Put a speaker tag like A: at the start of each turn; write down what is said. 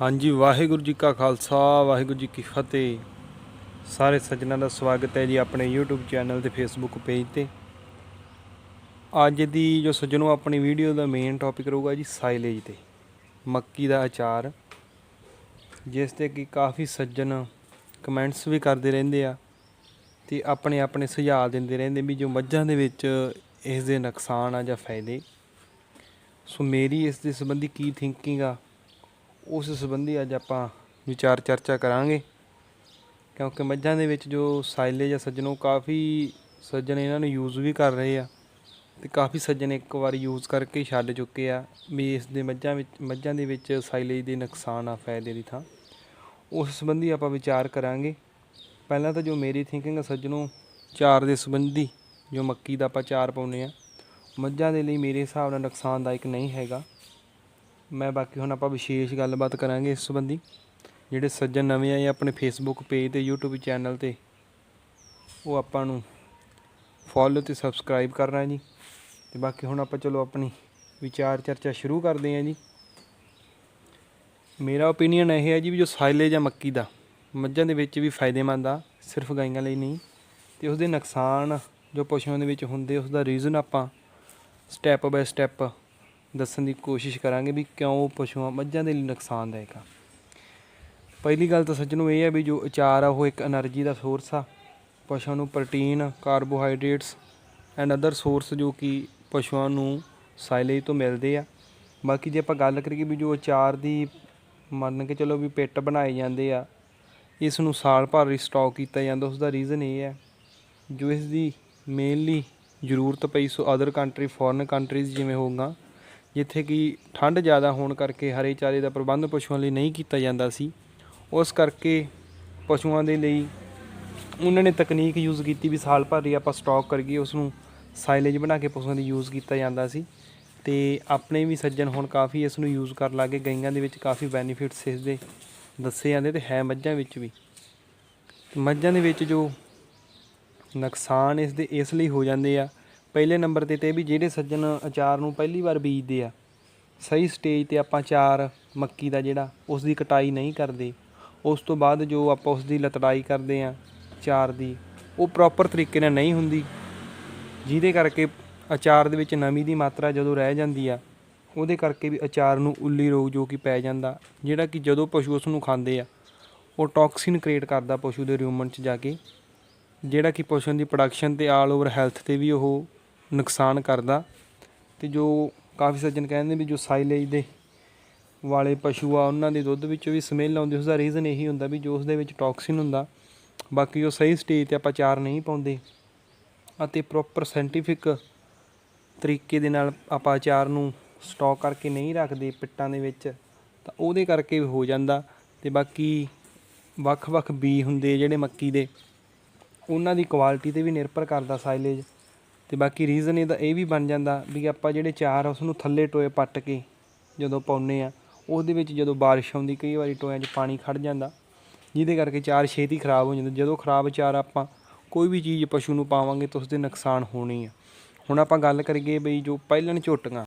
A: ਹਾਂਜੀ, ਵਾਹਿਗੁਰੂ ਜੀ ਕਾ ਖਾਲਸਾ, ਵਾਹਿਗੁਰੂ ਜੀ ਕੀ ਫਤਿਹ। ਸਾਰੇ ਸੱਜਣਾਂ ਦਾ ਸਵਾਗਤ ਹੈ ਜੀ ਆਪਣੇ YouTube ਚੈਨਲ ਤੇ Facebook ਪੇਜ ਤੇ। ਅੱਜ ਦੀ ਜੋ ਸੱਜਣੋ ਆਪਣੀ ਵੀਡੀਓ ਦਾ ਮੇਨ ਟੌਪਿਕ ਰਹੂਗਾ ਜੀ ਸਾਈਲੇਜ ਤੇ, ਮੱਕੀ ਦਾ ਅਚਾਰ। ਜਿਸ ਤੇ ਕਿ ਕਾਫੀ ਸੱਜਣ ਕਮੈਂਟਸ ਵੀ ਕਰਦੇ ਰਹਿੰਦੇ ਆ ਤੇ ਆਪਣੇ ਆਪਣੇ ਸੁਝਾਅ ਦਿੰਦੇ ਰਹਿੰਦੇ ਵੀ ਜੋ ਮੱਝਾਂ ਦੇ ਵਿੱਚ ਇਸ ਦੇ ਨੁਕਸਾਨ ਆ ਜਾਂ ਫਾਇਦੇ। ਸੋ ਮੇਰੀ ਇਸ ਦੇ ਸੰਬੰਧੀ ਕੀ ਥਿੰਕਿੰਗ ਆ ਉਸ ਸੰਬੰਧੀ ਅੱਜ ਆਪਾਂ ਵਿਚਾਰ ਚਰਚਾ ਕਰਾਂਗੇ। ਕਿਉਂਕਿ ਮੱਝਾਂ ਦੇ ਵਿੱਚ ਜੋ ਸਾਈਲੇਜ ਆ, ਸੱਜਣੋ, ਕਾਫੀ ਸੱਜਣ ਇਹਨਾਂ ਨੂੰ ਯੂਜ਼ ਵੀ ਕਰ ਰਹੇ ਆ ਤੇ ਕਾਫੀ ਸੱਜਣ ਇੱਕ ਵਾਰ ਯੂਜ਼ ਕਰਕੇ ਛੱਡ ਚੁੱਕੇ ਆ। ਵੀ ਇਸ ਦੇ ਮੱਝਾਂ ਵਿੱਚ, ਮੱਝਾਂ ਦੇ ਵਿੱਚ ਸਾਈਲੇਜ ਦੇ ਨੁਕਸਾਨ ਆ, ਫਾਇਦੇ ਦੀ ਥਾਂ। ਉਸ ਸੰਬੰਧੀ ਆਪਾਂ ਵਿਚਾਰ ਕਰਾਂਗੇ। ਪਹਿਲਾਂ ਤਾਂ ਜੋ ਮੇਰੀ ਥਿੰਕਿੰਗ ਆ, ਸੱਜਣੋ, ਚਾਰ ਦੇ ਸੰਬੰਧੀ ਜੋ ਮੱਕੀ ਦਾ ਆਪਾਂ ਚਾਰ ਪਾਉਂਦੇ ਆ, ਮੱਝਾਂ ਦੇ ਲਈ ਮੇਰੇ ਹਿਸਾਬ ਨਾਲ ਨੁਕਸਾਨਦਾਇਕ ਨਹੀਂ ਹੈਗਾ। ਮੈਂ ਬਾਕੀ ਹੁਣ ਆਪਾਂ ਵਿਸ਼ੇਸ਼ ਗੱਲਬਾਤ ਕਰਾਂਗੇ ਇਸ ਸੰਬੰਧੀ, ਜਿਹੜੇ ਸੱਜਣ ਨਵੇਂ ਆਏ ਆਪਣੇ ਫੇਸਬੁੱਕ ਪੇਜ ਤੇ, YouTube ਚੈਨਲ ਤੇ, ਉਹ ਆਪਾਂ ਨੂੰ ਫੋਲੋ ਤੇ ਸਬਸਕ੍ਰਾਈਬ ਕਰਨਾ ਜੀ। ਤੇ ਬਾਕੀ ਹੁਣ ਆਪਾਂ ਚਲੋ ਆਪਣੀ ਵਿਚਾਰ ਚਰਚਾ ਸ਼ੁਰੂ ਕਰਦੇ ਹਾਂ ਜੀ। ਮੇਰਾ ਓਪੀਨੀਅਨ ਇਹ ਹੈ ਜੀ ਵੀ ਜੋ ਸਾਈਲੇਜ ਆ ਮੱਕੀ ਦਾ, ਮੱਝਾਂ ਦੇ ਵਿੱਚ ਵੀ ਫਾਇਦੇਮੰਦ ਆ, ਸਿਰਫ ਗਾਈਆਂ ਲਈ ਨਹੀਂ, ਤੇ ਉਸਦੇ ਨੁਕਸਾਨ ਜੋ ਪਸ਼ੂਆਂ ਦੇ ਵਿੱਚ ਹੁੰਦੇ ਉਸ ਦਾ ਰੀਜ਼ਨ ਆਪਾਂ ਸਟੈਪ ਬਾਏ ਸਟੈਪ ਦੱਸਣ ਦੀ ਕੋਸ਼ਿਸ਼ ਕਰਾਂਗੇ ਵੀ ਕਿਉਂ ਪਸ਼ੂਆਂ ਮੱਝਾਂ ਦੇ ਲਈ ਨੁਕਸਾਨਦਾਇਕ ਆ। ਪਹਿਲੀ ਗੱਲ ਤਾਂ ਸੱਜਣੋ ਇਹ ਹੈ ਵੀ ਜੋ ਅਚਾਰ ਆ, ਉਹ ਇੱਕ એનર્ਜੀ ਦਾ ਸੋਰਸ ਆ। ਪਸ਼ੂਆਂ ਨੂੰ protein, carbohydrates and other source ਜੋ ਕਿ ਪਸ਼ੂਆਂ ਨੂੰ ਸਾਇਲੇਜ ਤੋਂ ਮਿਲਦੇ ਆ। ਬਾਕੀ ਜੇ ਆਪਾਂ ਗੱਲ ਕਰੀਏ ਵੀ ਜੋ ਅਚਾਰ ਦੀ ਮੰਨ ਕੇ ਚਲੋ ਵੀ ਪਿੱਟ ਬਣਾਏ ਜਾਂਦੇ ਆ, ਇਸ ਨੂੰ ਸਾਲ ਭਰ ਰੀਸਟਾਕ ਕੀਤਾ ਜਾਂਦਾ ਉਸ ਦਾ ਰੀਜ਼ਨ ਇਹ ਹੈ ਜੋ ਇਸ ਦੀ ਮੇਨਲੀ ਜ਼ਰੂਰਤ ਪਈ so other country foreign countries ਜਿਵੇਂ ਹੋਊਗਾ ਜਿੱਥੇ ਕਿ ਠੰਡ ਜ਼ਿਆਦਾ ਹੋਣ ਕਰਕੇ ਹਰੇ ਚਾਰੇ ਦਾ ਪ੍ਰਬੰਧ ਪਸ਼ੂਆਂ ਲਈ ਨਹੀਂ ਕੀਤਾ ਜਾਂਦਾ ਸੀ, ਉਸ ਕਰਕੇ ਪਸ਼ੂਆਂ ਦੇ ਲਈ ਉਹਨਾਂ ਨੇ ਤਕਨੀਕ ਯੂਜ਼ ਕੀਤੀ ਵੀ ਸਾਲ ਭਰ ਹੀ ਆਪਾਂ ਸਟਾਕ ਕਰੀਏ ਉਸ ਨੂੰ ਸਾਈਲੇਜ ਬਣਾ ਕੇ ਪਸ਼ੂਆਂ ਦੀ ਯੂਜ਼ ਕੀਤਾ ਜਾਂਦਾ ਸੀ ਤੇ ਆਪਣੇ ਵੀ ਸੱਜਣ ਹੁਣ ਕਾਫੀ ਇਸ ਨੂੰ ਯੂਜ਼ ਕਰਨ ਲੱਗੇ, ਗਈਆਂ ਦੇ ਵਿੱਚ ਕਾਫੀ ਬੈਨੀਫਿਟਸ ਇਸ ਦੇ ਦੱਸੇ ਜਾਂਦੇ ਤੇ ਹੈ ਮੱਝਾਂ ਵਿੱਚ ਵੀ। ਮੱਝਾਂ ਦੇ ਵਿੱਚ ਜੋ ਨੁਕਸਾਨ ਇਸ ਦੇ ਇਸ ਲਈ ਹੋ ਜਾਂਦੇ ਆ ਪਹਿਲੇ ਨੰਬਰ ਤੇ ਤੇ ਵੀ ਜਿਹੜੇ ਸੱਜਣ ਅਚਾਰ ਨੂੰ ਪਹਿਲੀ ਵਾਰ ਬੀਜਦੇ ਆ, ਸਹੀ ਸਟੇਜ ਤੇ ਆਪਾਂ ਅਚਾਰ ਮੱਕੀ ਦਾ ਜਿਹੜਾ ਉਸ ਦੀ ਕਟਾਈ ਨਹੀਂ ਕਰਦੇ। ਉਸ ਤੋਂ ਬਾਅਦ ਜੋ ਆਪਾਂ ਉਸ ਦੀ ਲਤੜਾਈ ਕਰਦੇ ਆ ਅਚਾਰ ਦੀ, ਉਹ ਪ੍ਰੋਪਰ ਤਰੀਕੇ ਨਾਲ ਨਹੀਂ ਹੁੰਦੀ। ਜਿਹਦੇ ਕਰਕੇ ਅਚਾਰ ਦੇ ਵਿੱਚ ਨਮੀ ਦੀ ਮਾਤਰਾ ਜਦੋਂ ਰਹਿ ਜਾਂਦੀ ਆ, ਉਹਦੇ ਕਰਕੇ ਵੀ ਅਚਾਰ ਨੂੰ ਉੱਲੀ ਰੋਗ ਜੋ ਕਿ ਪੈ ਜਾਂਦਾ, ਜਿਹੜਾ ਕਿ ਜਦੋਂ ਪਸ਼ੂ ਉਸ ਨੂੰ ਖਾਂਦੇ ਆ, ਉਹ ਟੌਕਸਿਨ ਕ੍ਰੀਏਟ ਕਰਦਾ ਪਸ਼ੂ ਦੇ ਰਿਊਮਨ 'ਚ ਜਾ ਕੇ, ਜਿਹੜਾ ਕਿ ਪਸ਼ੂਆਂ ਦੀ ਪ੍ਰੋਡਕਸ਼ਨ ਤੇ ਆਲ ਓਵਰ ਹੈਲਥ ਤੇ ਵੀ ਉਹ ਨੁਕਸਾਨ ਕਰਦਾ ਤੇ ਜੋ ਕਾਫੀ ਸੱਜਣ ਕਹਿੰਦੇ ਵੀ ਜੋ ਸਾਈਲੇਜ ਦੇ ਵਾਲੇ ਪਸ਼ੂ ਆ, ਉਹਨਾਂ ਦੇ ਦੁੱਧ ਵਿੱਚੋਂ ਵੀ ਸਮੈਲ ਆਉਂਦੀ ਉਸ ਦਾ ਰੀਜ਼ਨ ਇਹੀ ਹੁੰਦਾ ਵੀ ਜੋ ਉਸ ਦੇ ਵਿੱਚ ਟੌਕਸਿਨ ਹੁੰਦਾ, ਬਾਕੀ ਉਹ ਸਹੀ ਸਟੇਜ ਤੇ ਆਪਾਂ ਚਾਰ ਨਹੀਂ ਪਾਉਂਦੇ ਅਤੇ ਪ੍ਰੋਪਰ ਸਾਇੰਟੀਫਿਕ ਤਰੀਕੇ ਦੇ ਨਾਲ ਆਪਾਂ ਅਚਾਰ ਨੂੰ ਸਟਾਕ ਕਰਕੇ ਨਹੀਂ ਰੱਖਦੇ ਪਿੱਟਾਂ ਦੇ ਵਿੱਚ, ਤਾਂ ਉਹਦੇ ਕਰਕੇ ਵੀ ਹੋ ਜਾਂਦਾ ਤੇ ਬਾਕੀ ਵੱਖ-ਵੱਖ ਬੀ ਹੁੰਦੇ ਜਿਹੜੇ ਮੱਕੀ ਦੇ, ਉਹਨਾਂ ਦੀ ਕੁਆਲਿਟੀ ਤੇ ਵੀ ਨਿਰਭਰ ਕਰਦਾ ਸਾਈਲੇਜ ਤੇ ਬਾਕੀ ਰੀਜ਼ਨ ਇਹਦਾ ਇਹ ਵੀ ਬਣ ਜਾਂਦਾ ਵੀ ਆਪਾਂ ਜਿਹੜੇ ਚਾਰ ਆ ਉਸ ਨੂੰ ਥੱਲੇ ਟੋਏ ਪੱਟ ਕੇ ਜਦੋਂ ਪਾਉਨੇ ਆ, ਉਹਦੇ ਵਿੱਚ ਜਦੋਂ ਬਾਰਿਸ਼ ਆਉਂਦੀ, ਕਈ ਵਾਰੀ ਟੋਇਆਂ 'ਚ ਪਾਣੀ ਖੜ ਜਾਂਦਾ, ਜਿਹਦੇ ਕਰਕੇ ਚਾਰ ਛੇਤੀ ਖਰਾਬ ਹੋ ਜਾਂਦਾ। ਜਦੋਂ ਖਰਾਬ ਚਾਰ ਆਪਾਂ ਕੋਈ ਵੀ ਚੀਜ਼ ਪਸ਼ੂ ਨੂੰ ਪਾਵਾਂਗੇ ਤਾਂ ਉਸਦੇ ਨੁਕਸਾਨ ਹੋਣੀ ਆ। ਹੁਣ ਆਪਾਂ ਗੱਲ ਕਰੀਏ ਬਈ ਜੋ ਪਹਿਲਣ ਝੋਟੀਆਂ